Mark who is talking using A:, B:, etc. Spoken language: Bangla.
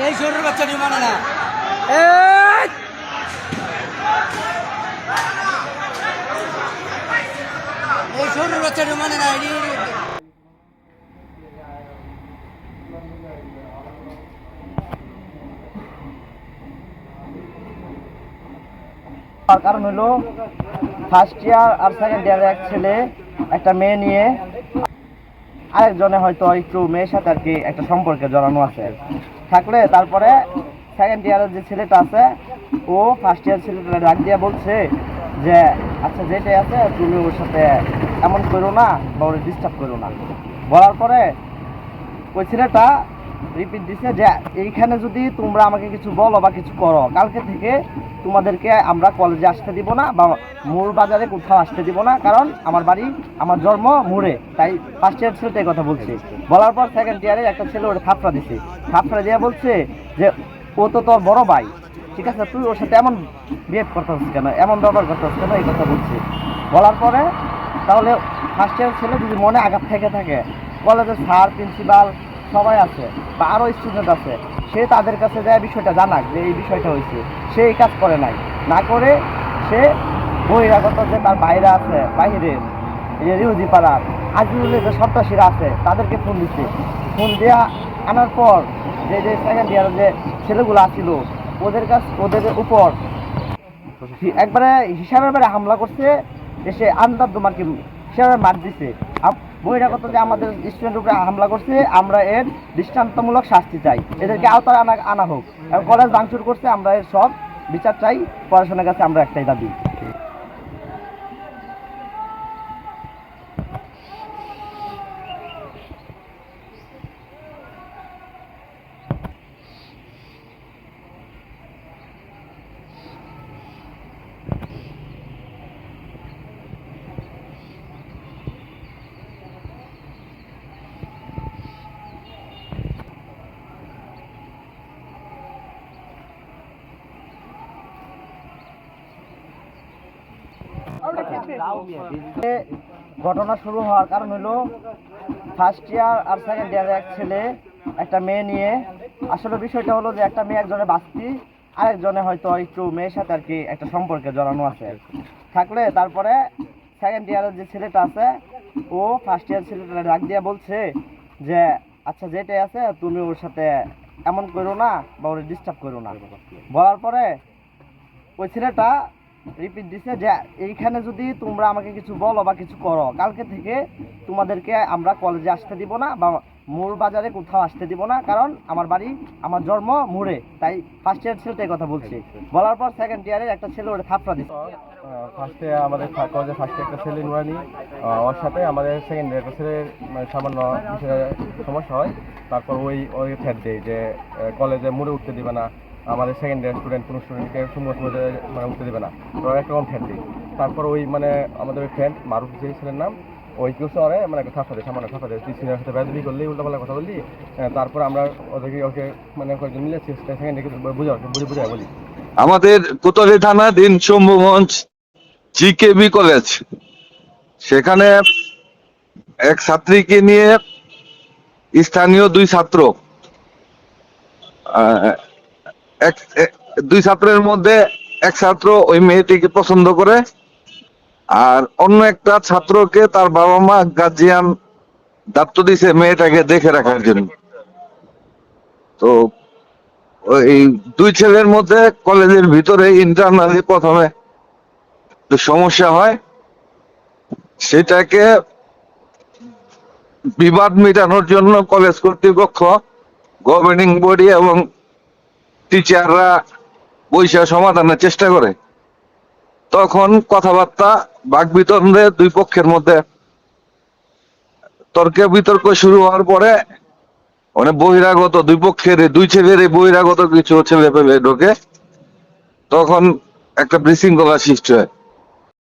A: এই ছোটের বাচ্চাটি মানে না। এই! ছোটের বাচ্চাটি মানে না
B: তার কারণ হলো ফার্স্ট ইয়ার আর সেকেন্ড ইয়ারে এক ছেলে একটা মেয়ে নিয়ে আরেকজনে হয়তো একটু মেয়ের সাথে আর কি একটা সম্পর্কে জড়ানো আছে। থাকলে তারপরে সেকেন্ড ইয়ারের যে ছেলেটা আছে, ও ফার্স্ট ইয়ার ছেলেটা ডাক দিয়ে বলছে যে আচ্ছা যেটাই আছে, তুমি ওর সাথে এমন করো না বা ওর ডিস্টার্ব করো না। বলার পরে ওই ছেলেটা রিপিট দিছে যে এইখানে যদি তোমরা আমাকে কিছু বলো বা কিছু করো, কালকে থেকে তোমাদেরকে আমরা কলেজে আসতে দিব না বা মূল বাজারে কোথাও আসতে দিব না, কারণ আমার বাড়ি, আমার জন্ম মুড়ে। তাই ফার্স্ট ইয়ার ছেলেটাই কথা বলছে। বলার পর সেকেন্ড ইয়ারে একটা ছেলে ওটা থাপড়া দিছে। থাপড়া দিয়ে বলছে যে, ও তো তোর বড় ভাই। ঠিক আছে, তুই ওর সাথে এমন বিহেভ করতেছিস কেন? এমন ব্যবহার করতেছিস কেন? এই কথা বলছে। বলার পরে তাহলে ফার্স্ট ইয়ার ছেলে যদি মনে আঘাত থেকে থাকে কলেজের স্যার প্রিন্সিপাল সবাই আছে বা আরও স্টুডেন্ট আছে, সে তাদের কাছে যায় বিষয়টা জানাক যে এই বিষয়টা হয়েছে। সে এই কাজ করে নাই। না করে সে বহিরাগত যে তার বাইরে আছে, বাইরে, এই রিউজি পাড়ার আজিজুলের যে সন্ত্রাসীরা আছে, তাদেরকে ফোন দিচ্ছে ফোন দেওয়া আনার পর যে যে সেকেন্ড ইয়ারের যে ছেলেগুলো আসছিল ওদের কাছ, ওদের উপর একবারে হিসাবের বারে হামলা করছে, এসে আন্দাজ তোমাকে হিসাবে মার দিছে। বহিরাগত যে আমাদের স্টুডেন্টের উপরে হামলা করছে, আমরা এর দৃষ্টান্তমূলক শাস্তি চাই। এদেরকে আওতায় আনা আনা হোক। কলেজ ভাঙচুর করছে, আমরা এর সব বিচার চাই পড়াশোনার কাছে আমরা একটাই দাবি। ঘটনা শুরু হওয়ার কারণ হলো ফার্স্ট ইয়ার আর সেকেন্ড ইয়ারের এক ছেলে, একটা মেয়ে নিয়ে। আসলে বিষয়টা হলো যে একটা মেয়ে একজনের বাস্তি, আরেকজনে হয়তো একটু মেয়ের সাথে আর কি একটা সম্পর্কে জড়ানো আছে। থাকলে তারপরে সেকেন্ড ইয়ারের যে ছেলেটা আছে, ও ফার্স্ট ইয়ার ছেলেটা ডাক দিয়ে বলছে যে আচ্ছা যেটাই আছে তুমি ওর সাথে এমন করো না বা ওর ডিস্টার্ব করো না। বলার পরে ওই ছেলেটা রিপিট দিছে যে এইখানে যদি তোমরা আমাকে কিছু বলো বা কিছু করো, কালকে থেকে তোমাদেরকে আমরা কলেজে আসতে দিব না বা মূল বাজারে কোথাও আসতে দিব না, কারণ আমার বাড়ি, আমার জন্ম মুড়ে। তাই ফার্স্ট ইয়ার ছেলেটাই কথা বলছি। বলার পর সেকেন্ড ইয়ারের একটা ছেলে ওটা থাপড়া দিচ্ছে
C: ফার্স্টে আমাদের কলেজে ফার্স্টে একটা ছেলে নুরানি ওর সাথে আমাদের সেকেন্ড একটা ছেলের মানে সামান্য সমস্যা হয়। তারপর ওই ওই ফ্যাট দেয় যে কলেজে মুড়ে উঠতে দিবে না। আমাদের সেকেন্ড ইয়ার স্টুডেন্ট কোনো স্টুডেন্টকে সময় মানে উঠতে দেবে না। তো একটা রকম ফ্যাট দিই তারপর ওই মানে আমাদের ওই ফ্রেন্ড মারুফ যে ছেলের নাম, ওই কেউ শহরে মানে একটা থাপা দেয়, সামান্য থাপা দেয় সিনিয়র সাথে বেদবি করলি, উল্টাপাল্টা কথা বললি তারপর আমরা ওদেরকে, ওকে মানে কয়েকজন মিলে সেকেন্ড বুঝা, বুঝে বুঝে বলি।
D: আমাদের কোতলি থানাধীন শম্ভুগঞ্জ জিকেবি কলেজ। সেখানে এক ছাত্রীকে নিয়ে স্থানীয় দুই ছাত্র এক দুই ছাত্রের মধ্যে এক ছাত্র ওই মেয়েটিকে পছন্দ করে, আর অন্য একটা ছাত্রকে তার বাবা মা গার্জিয়ান দায়িত্ব দিছে মেয়েটাকে দেখে রাখার জন্য। তো দুই ছেলের মধ্যে কলেজের ভিতরে ইন্টারনালি প্রথমে সমস্যা হয়। সেটাকে বিবাদ মেটানোর জন্য কলেজ কর্তৃপক্ষ গভর্নিং বডি এবং টিচাররা বৈশা সমাধানের চেষ্টা করে। তখন কথাবার্তা বাক বিতরণে দুই পক্ষের মধ্যে তর্কে বিতর্ক শুরু হওয়ার পরে মানে বহিরাগত দুই পক্ষের দুই ছেলের বহিরাগত কিছু ছেলে পেলে ঢোকে। তখন একটা বিশৃঙ্খলা সৃষ্টি হয়।